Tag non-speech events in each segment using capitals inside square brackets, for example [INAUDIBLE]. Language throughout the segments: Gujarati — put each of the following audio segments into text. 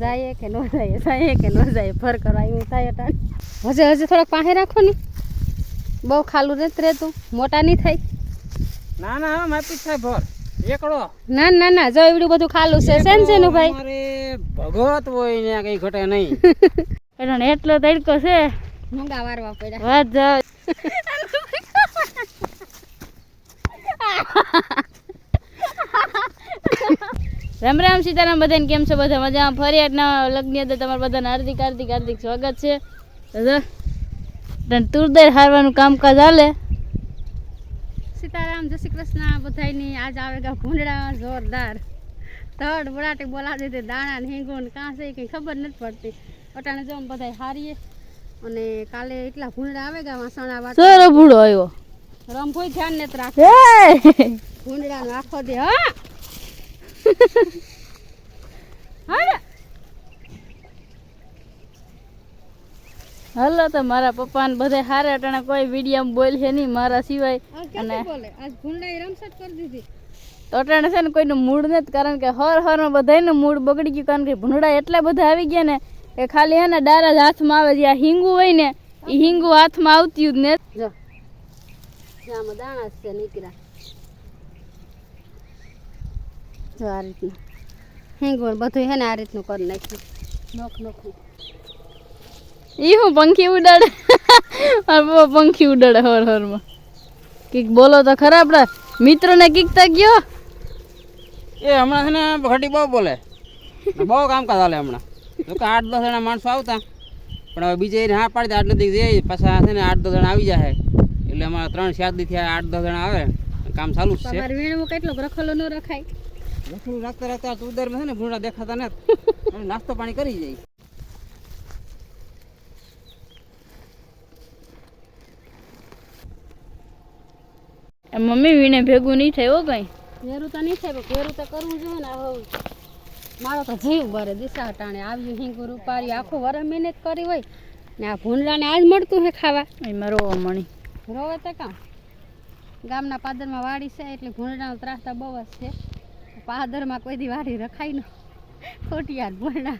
જાય કે ન જાય જાય કે ન જાય ફર કરવા એવું થાય અટાણ. હજે હજે થોડાક પાસે રાખો ને. બહુ ખાલું નથી રહેતું મોટા નહીં થાય. ના ના હા માપી થાય ભર. એકડો. ના ના ના જો એવડું બધું ખાલું છે છે નું ભાઈ? અરે ભગવત હોય ને કઈ ઘટે નહીં. [LAUGHS] એટલે એટલો તડકો છે. મૂંગા વારવા પડ્યા. વાત જાવ [LAUGHS] [LAUGHS] રામ રામ સીતારામ બધાને કેમ છો? બધા મજામાં? ફરી આજના લગ્ન અંદર તમારા બધાને હાર્દિક હાર્દિક હાર્દિક સ્વાગત છે. તુરદર હારવાનું કામકાજ હાલે? સીતારામ જય શ્રી કૃષ્ણ. બધાની આજ આવે ગા ભૂંડડા જોરદાર. ધડ બરાટે બોલાવી દીધી દાણા ને હિંગો ને કાં છે કંઈ ખબર નથી પડતી. અટાણે જો બધા હારીએ. અને કાલે એટલા ભૂંડડા આવે ગા વાસણા વાત સર ભૂડો આવ્યો? રમભોય ધ્યાન નથી રાખે ભૂંડડાનો આખો દે હા? હલો. તો મારા પપ્પા ને બધે હારે અટાણે કોઈ વીડિયો બોલ છે નહીં મારા સિવાય. દીધી. તો અટાણે છે ને કોઈનું મૂડ નથી કારણ કે હર હરમાં બધાયનું મૂડ બગડી ગયું કારણ કે ભૂંડા એટલા બધા આવી ગયા ને કે ખાલી હે ને ડારા જ હાથમાં આવે જ્યાં હિંગુ હોય ને એ હિંગુ હાથમાં આવતી જ ને જો દાણા છે નીકળ્યા. જો આ રીતનું હિંગોળ બધું હે ને આ રીતનું કરી નાખ્યું. નોખ નોખું. ઈ હું પંખી ઉડાડે. [LAUGHS] પંખી ઉડાડે હર હરમાં. કીક બોલો તો ખરા આપણા મિત્રને કીકતા ગયો? એ હમણાં છે ને ઘટી બહુ બોલે. બહુ કામકાજ હાલે હમણાં. તો કે આઠ દસ જણા માણસો આવતા. પણ હવે બીજે હા પાડી દે આઠ નથી જઈએ પાછા છે ને આઠ દસ જણા આવી જાય એટલે અમારા ત્રણ સાત દી થયા આઠ દસ જણા આવે. કામ ચાલુ જ છે. તમારે કેટલો રખેલો ન રખાય. રસોડું રાખતા રાખતા ઉદરમાં છે ને ભૂંડા દેખાતા નથી. [LAUGHS] અને નાસ્તો પાણી કરી જાય. મમ્મી વીણે ભેગું નહીં થાય હો કઈ? વેરું તો નહીં થાય પણ વેરું તો કરવું જોઈએ ને હવે. મારો તો જીવ ભરે દિશા હટાણે. આવ્યું હિંગુર ઉપાડ્યું આખું વરસ મહેનત કરી હોય. ને આ ભૂંડાને આજ મળતું હે ખાવા. એમાં રોવા મણી. રોવે તો કાં ગામના પાદરમાં વાડી છે એટલે ભૂંડાનો ત્રાસતા બહુ જ છે. પાદરમાં કોઈ દી વાડી રખાય ન. ખોટિયાર ભૂંડા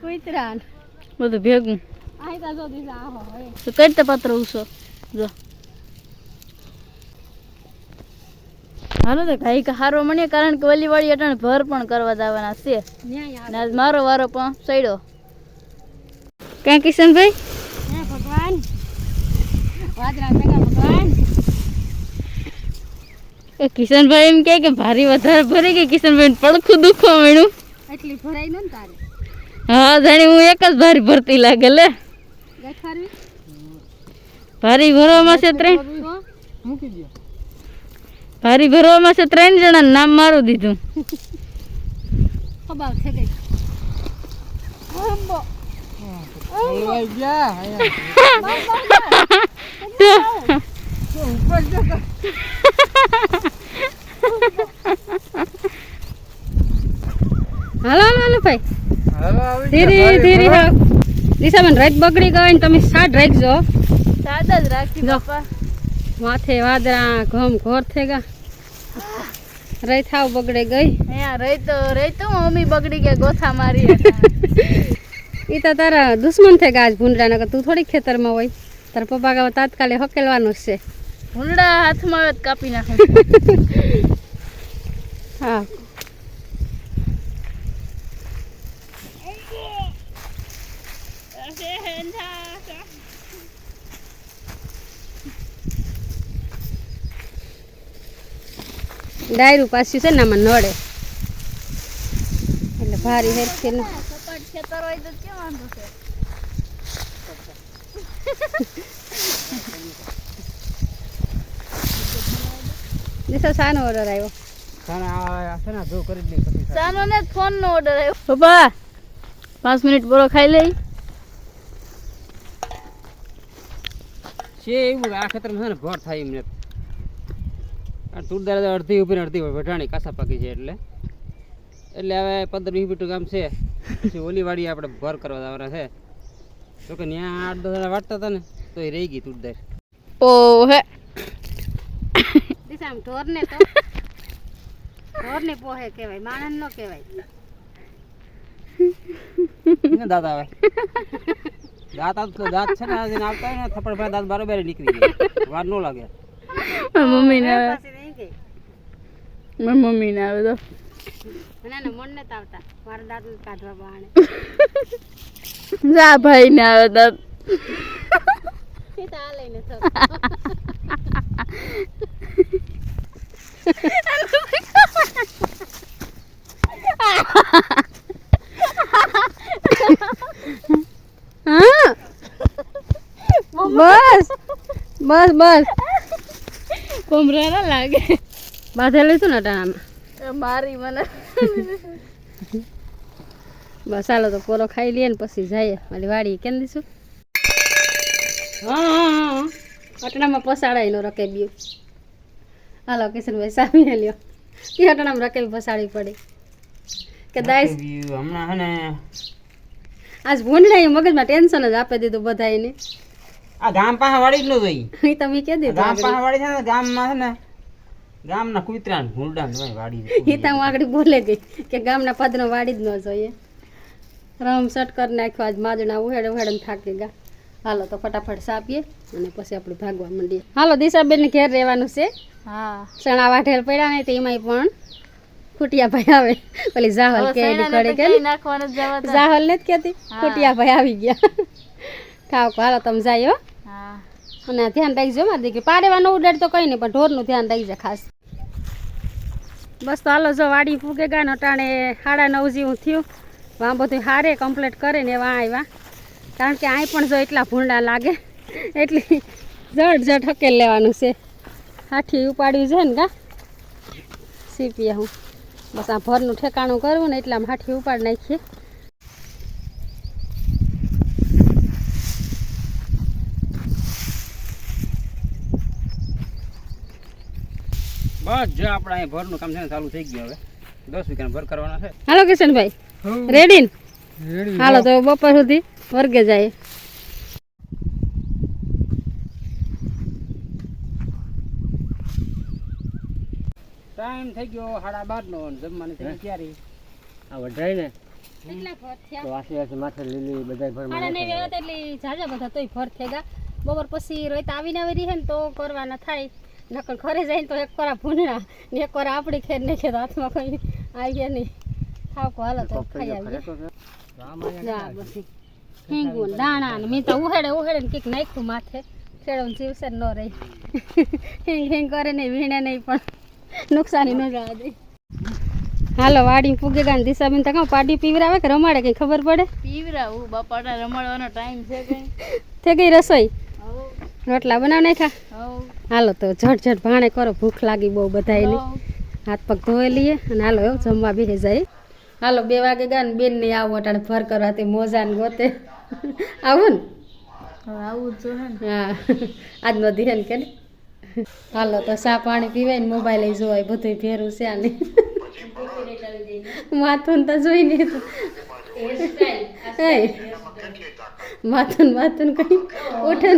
કુતરાન. બધું ભેગું. આયતા જો દિશા આહો હવે તો કઈ પાત્ર ઉસો જો. હાલો તો ગાઈ હારો મને કારણ કે ઓલી વાળી અટણ ભર પણ કરવા જવાના છે. ને આજ મારો વારો પણ સડ્યો. ક્યાં કિશનભાઈ? ભગવાન. વાદરા ભેગા ભગવાન એ કિશનભાઈ એમ કે કે ભારી વધારે ભરી ગઈ કિશનભાઈ પડખું દુખવા મળ્યું એટલી ભરાઈ ન તારે? હા જાણે હું એક જ ભારી ભરતી લાગે લે ભારી ભરવામાં છે ત્રણ ભારી ભરવામાં છે ત્રણ જણા નામ મારું દીધું. ગયા. [LAUGHS] [LAUGHS] હાલો હાલો હાલો ભાઈ. ધીરી ધીરે હા દિશામાં રાત બગડી ગઈ ને તમે સાડ રાખજો સાદા જ રાખી દો બાપા. માથે વાદરા ઘમ ઘોર થઈ ગયા. રહી થાવ બગડે ગઈ. અહીંયા રહી તો રહી તો મમ્મી બગડી ગયા ગોથા મારી. એ તો તારા દુશ્મન થઈ ગયા આજ ભૂંડરા નગર તું થોડી ખેતરમાં હોય. તારા પપ્પા ગાવ તાત્કાલિક હકેલવાનું જ છે. ભૂંડા હાથમાં આવે કાપી નાખે. [LAUGHS] હા. ડાયરું પાછું છે ને આમાં નડે. એટલે ભારી હેર છે ને. ખેતર [LAUGHS] હોય તો કેમ વાંધો છે દિશા શાનો ઓર્ડર આવ્યો. તને ને ફોન નો ઓર્ડર આવ્યો. પપ્પા પાંચ મિનિટ પૂરો ખાઈ લઈ. છે એવું આ ખેતરમાં છે ને ભર થાય એમને આ તુરદાર અડધી ઉપર અડધી વઢાણી કાસા પાકી છે એટલે. એટલે હવે પંદર વીસ મીટર ગામ છે. પછી ઓલી વાડી આપણે ભર કરવા જવાના છે. તો કે ત્યાં આઠ દસ વાટતા હતા ને તો એ રહી ગઈ તુરદાર ઓ હે દિશા આમ ઢોરને તો ઢોરને પોહે કહેવાય માણસ નો કહેવાય. દાદા ભાઈ આવે. દાંત આવતું દાંત છે ને આજે આવતા હોય ને થપ્પડ ભાઈ દાંત બરોબર નીકળી જાય. વાર નો લાગે. મમ્મી મમ્મીને આવે. મમ્મી ગઈ આવે તો. ના ના મન નથી આવતા મારા દાંત કાઢવા બહાને. જા ભાઈને આવે તો એ તો આ લઈને [LAUGHS] બસ બસ બસ. કુમરા ના લાગે. બાંધેલું હતું ને અટાણામાં. એ મારી મને. બસ હાલો તો પોલો ખાઈ લઈએ ને પછી જઈએ. મારી વાડી કેમ દઈશું હા હા હા. અટણામાં પસાડાય નો રકેબ્યું હાલો કિશનભાઈ સામી લ્યો. એ અટણામાં રકેબી ફસાડી પડી. કે દાઈસ હમણાં હે આજ ભૂંડડા એ મગજમાં ટેન્શન જ આપી દીધું બધાને આ ગામ પાસે વાળી જ ન જોઈ. એ તમે કે દીધું ગામ પાસે વાળી છે ને ગામમાં છે ને ગામના કુતરા ને ભૂંડા ને વાળી એ તો હું આગળ બોલે ગઈ કે ગામના પદનો વાડી જ ન જોઈએ. રમ સટ કરી નાખ્યો આજ માજણા ઉહેડ ઉહેડ થાકી ગયા. હાલો તો ફટાફટ સાપીએ અને પછી આપણે ભાગવા માંડીએ. હાલો દિશાબેન ઘેર રહેવાનું છે. હા. ચણા વાઢેલ પડ્યા ને તેમાંય પણ ખૂટિયા ભાઈ આવે. પેલી જાહલ કે નાખવાનું જવા જાહલ નથી કહેતી. ખૂટિયા ભાઈ આવી ગયા. ખાવ હાલો તમે જાય હા. અને ધ્યાન રાખજો મારી દીકરી. પાડેવાનું ઉડાડ તો કંઈ નહીં પણ ઢોરનું ધ્યાન રાખજે ખાસ. બસ તો હાલો જો વાડી ફૂગે ગયા ને અટાણે સાડા નવ જેવું થયું. વાં બધું હારે કમ્પ્લીટ કરીને એવા આવ્યા કારણ કે અહીં પણ જો એટલા ભૂંડા લાગે એટલી જડ જડ હકેલ લેવાનું છે. હાથી ઉપાડ્યું છે ને કા સીપીએ હું બસ આ ભરનું ઠેકાણું કરવું ને એટલે આમ હાઠી ઉપાડી નાખીએ. બસ જો આપણે અહીં ભરનું કામ છે ને ચાલુ થઈ ગયું હવે. દસ વીઘાનું ભર કરવાના છે. હાલો કિશનભાઈ રેડી ને? હાલો તો બપોર સુધી વર્ગે જાય. ટાઈમ થઈ ગયો સાડા બાર નો જમવાની થઈ ત્યારે. આ વઢાઈ ને? બપોર પછી રોહિત આવીને આવી રહી ને તો કરવાના થાય. નકર ઘરે જઈને તો એક કોરા ભૂંડણા ને એક કોરા આપણી ખેર ને ખેર હાથમાં કોઈ આવી ગયા નહીં. ખાવ હાલો તો ખાઈ આવીએ જા હિંગુ દાણા ને મેં તો ઉહેડે ઉહેડે ને કંઈક નાખ્યું માથે. ખેડો જીવશે ન રહી. [LAUGHS] હિંગ હિંગ કરે નહીં વીણે નહીં પણ. નુકસાની ન જવા દે. હાલો વાડી પૂગે ગાન દિશાબેન તો કાં પાડી પીવરાવે કે રમાડે કઈ ખબર પડે? પીવરાવું બાપાના રમાડવાનો ટાઈમ છે કઈ. થઈ ગઈ રસોઈ? રોટલા બનાવ નાખા હાલો તો ઝટ ઝટ ભાણે કરો ભૂખ લાગી બહુ બધાયને. હાથ પગ ધોઈ લઈએ અને હાલો એવું જમવા બેસી જાય. હાલો બે વાગે ગયા ને બેન ને આવો અટાણે ફર કરવા તે મોજા ને ગોતે. આવું ને? આવું જ હા. [LAUGHS] આજનો ધ્યાન કે ને? હાલો તો સા પાણી પીવાય ને મોબાઈલ જોવાય બધું ભેરું છે આને. માથું તો જોઈ નહીં એ માથું ને માથું કઈ. ઉઠે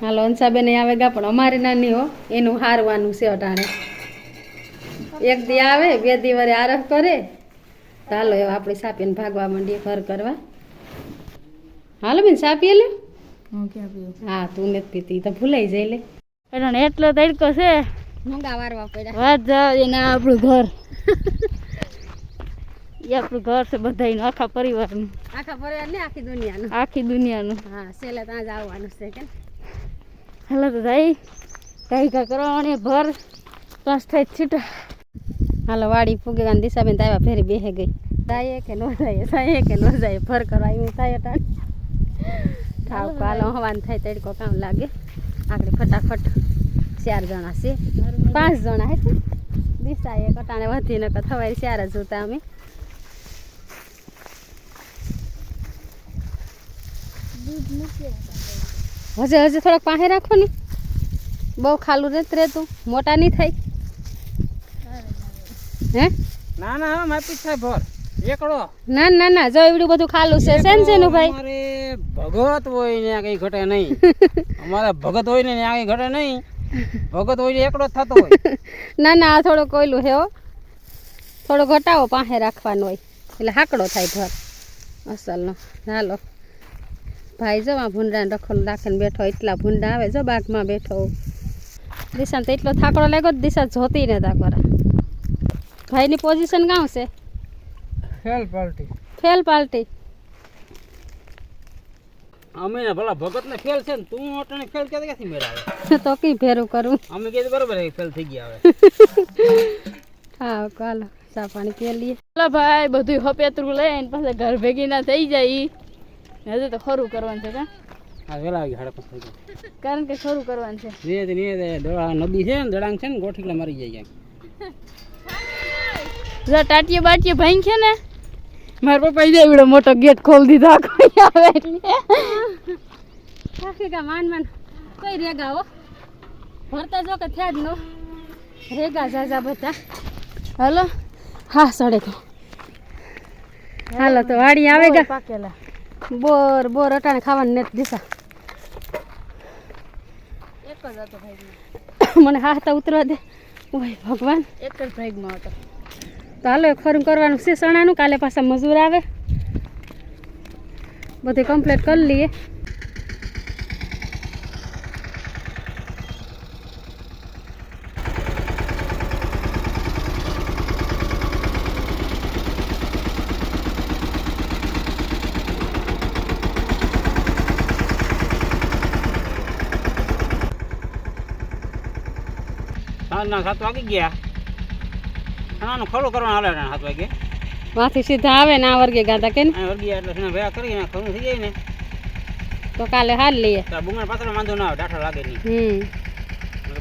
હાલો અંશાબેન આવે ગા પણ અમારે નાની હો એનું હારવાનું છે અટાણે એક દી આવે બે દી વરે આરફ કરે. તો હાલો એવા આપણે સાપીને ભાગવા માંડીએ ઘર કરવા. હાલો બેન સાપીએ લે હું તું નથી પીતી તો ભૂલાઈ જાય લે. પણ એટલો તડકો છે. મોંઘા વારવા પડ્યા. વાત જાવ દે આપણું ઘર. એ આપણું ઘર છે બધાયનું આખા પરિવારનું. આખા પરિવાર ને આખી દુનિયાનું. આખી દુનિયાનું. હા છેલ્લે ત્યાં જ આવવાનું છે કે. હાલો તો ભાઈ કઈ કા કરવાની ભર. પાંચ થાય છૂટા. હાલો વાડી ફૂગે અને દિશાબેન તો આવ્યા ફેરી બેહે ગઈ. તાય કે ન જાય જાય કે ન જાય ફર કરવા એવું થાય અટાણ ઠાવ હાલો હવાન થાય તડકો કામ લાગે. આગળ ફટાફટ ચાર જણા છે. પાંચ જણા હે દિશા એ અટાણે વધીને કે થવાય ચાર જ જોતા અમે. હજે હજે થોડાક પાસે રાખો ને. બહુ ખાલું નથી રહેતું. મોટા નહીં થાય. હે? ના ના મારી થાય ભર. એકડો? ના ના ના જો એવડું બધું ખાલું છે સેન સેનું ભાઈ? અમારે ભગત હોય ને કઈ ઘટે નહીં. અમારે ભગત હોય ને ત્યાં કઈ ઘટે નહીં. ભગત હોય ને એકડો થતો હોય. [LAUGHS] ના ના આ થોડો કોયલું હે હો. થોડો ઘટાવો પાસે રાખવાનો હોય. એટલે હાકડો થાય ઘર. અસલનો. હાલો. ભાઈ જો આ ભૂંડા રખોલ રાખીને બેઠો એટલા ભૂંડા આવે જો બાગમાં બેઠો દિશાને તો એટલો થાકડો લાગ્યો દિશા જોતી ને તાકોરા ભાઈની પોઝિશન કાં છે? ફેલ પાર્ટી ફેલ પાર્ટી અમે ભલા ભગત ને ફેલ છે ને તું અટણે ફેલ કે ક્યાંથી મેળાવે? [LAUGHS] તો કઈ ભેરું કરું. અમે કે બરોબર ફેલ થઈ ગયા હવે. [LAUGHS] હા ચાલો ચા પાણી પી લઈએ. ચાલો ભાઈ બધું હપેતરું લઈને પાછા ઘર ભેગી ના થઈ જાય. ઈ. હજુ તો ખરું કરવાનું છે કા? હા વેલા આવી સાડા પાંચ કારણ કે ખરું કરવાનું છે. ધીરે ધીરે દડા નદી છે ને દડાંગ છે ને ગોઠીલા મરી જાય જો ટાટીએ બાટીએ ભાઈ છે ને મારા પપ્પા જાય એવડો મોટો ગેટ ખોલ દીધો કોઈ આવે એટલે. કા માન માન કઈ રેગા હો? ભરતા જો કે થયા જ નો. રેગા જાજા બધા. હાલો. હા સડે ગઈ હાલો તો વાડી આવે ગા. પાકેલા બોર બોર અટાણે ખાવાની નથી દિશા એક જ હતો ભાઈ મને હાથા ઉતરવા દે. ઓય ભગવાન. એક જ ભાગમાં હતો. તો હાલો ખરું કરવાનું છે સણાનું, કાલે પાછા મજૂર આવે. બધું કમ્પ્લીટ કરી લઈએ. ના સાત વાગી ગયા. ખાનાનું ખરું કરવાનું હાલે સાત વાગે. વાથી સીધા આવે ને આ વર્ગે ગાતા કે ને? વર્ગી એટલે ભેગા કરીને ખરું થઈ જાય ને. તો કાલે હાલ લઈએ. બુંગણ પાત્ર વાંધો ના આવે ડાઠા લાગે નહીં. હમ.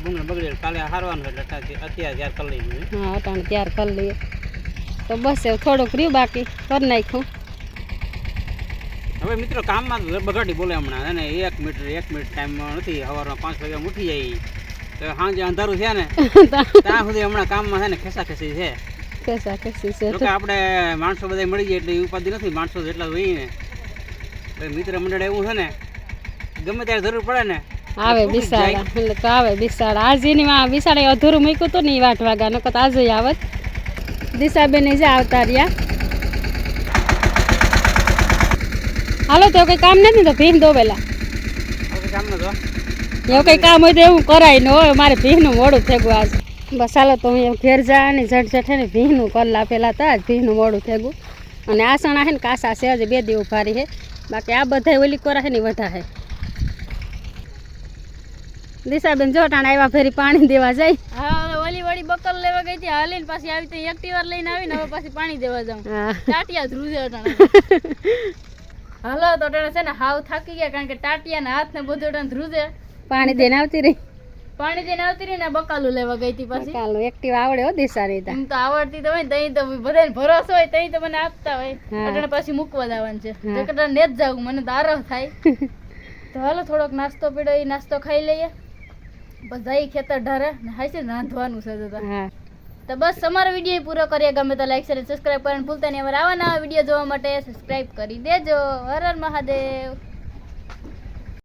બુંગણ બગડે કાલે હારવાનું એટલે અત્યારે ત્યાર કરી લઈશું હા અટાણે તૈયાર કરી લઈએ. તો બસ એવું થોડુંક રહ્યું બાકી કરી નાખ્યું. હવે મિત્રો કામમાં બગાડી બોલે હમણાં. અને એક મિનિટ એક મિનિટ ટાઈમ નથી. સવારમાં પાંચ વાગ્યા ઉઠી જાય. સાંજે અંધારું છે ને ત્યાં સુધી હમણાં કામમાં છે ને ખેસા ખેસી છે. ખેસા ખેસી છે તો આપણે માણસો બધા મળી જાય એટલે એ ઉપાધિ નથી માણસો જેટલા હોય ને. મિત્ર મંડળ એવું છે ને ગમે ત્યારે જરૂર પડે ને આવે બિસાડા એટલે તો આવે બિસાડા આજે ની માં બિસાડા અધૂરું મૂક્યું હતું ને ઈ વાટ વાગા નકર તો આજે આવત દિશાબેન જે આવતા રહ્યા. હાલો તો કઈ કામ નથી તો ભીમ દો પેલા હવે કામનો તો એવું કઈ કામ હોય તો એવું કરાય ન હોય મારે ભીનું મોડું થેગું આજ. બસ હાલો તો હું ઘેર જા ને જટ જટ હે ને ભીનું કલ્લા પેલા હતા જ ભીનું મોડું થેગું અને આ છે ને કાસા છે હજી બે દી ઉભારી હે. બાકી આ બધા ઓલી કોરા હે ને વધારે હે. દિશાબેન જોટાણ આવ્યા ફેરી પાણી દેવા જાય. હા ઓલી વાળી બકલ લેવા ગઈ હતી હાલીને પાછી આવી તો એક્ટિવા લઈને આવીને હવે પાછી પાણી દેવા જાઉં. હા. ટાટિયા ધ્રુજે [LAUGHS] હાલો તો છે ને હાવ થાકી ગયા કારણ કે ટાટિયા ને હાથ ને બધું ધ્રુજે. પાણી દેને આવતી રહી. પાણી દેને આવતી રહી ને બકાલું લેવા ગઈ હતી પાછી. બકાલું એક્ટિવ આવડે હો દિશાની તા. હું તો આવડતી તો હોય તઈ તો બધાને ભરોસો હોય તઈ તો મને આપતા હોય. અટાણે પાછી મૂકવા જવાનું છે. તો કદાચ ને જ જાવું મને તો થાય. [LAUGHS] તો હાલો થોડોક નાસ્તો પીડો એ નાસ્તો ખાઈ લઈએ. બધા ખેતર ઢારે ને હાઈ છે રાંધવાનું છે તો તો બસ અમારો વીડિયો પૂરો કરીએ. ગમે તો લાઈક શેર સબસ્ક્રાઈબ કરવાનું ભૂલતા નહીં. અમારા આવા નવા વીડિયો જોવા માટે સબસ્ક્રાઈબ કરી દેજો. હર હર મહાદેવ.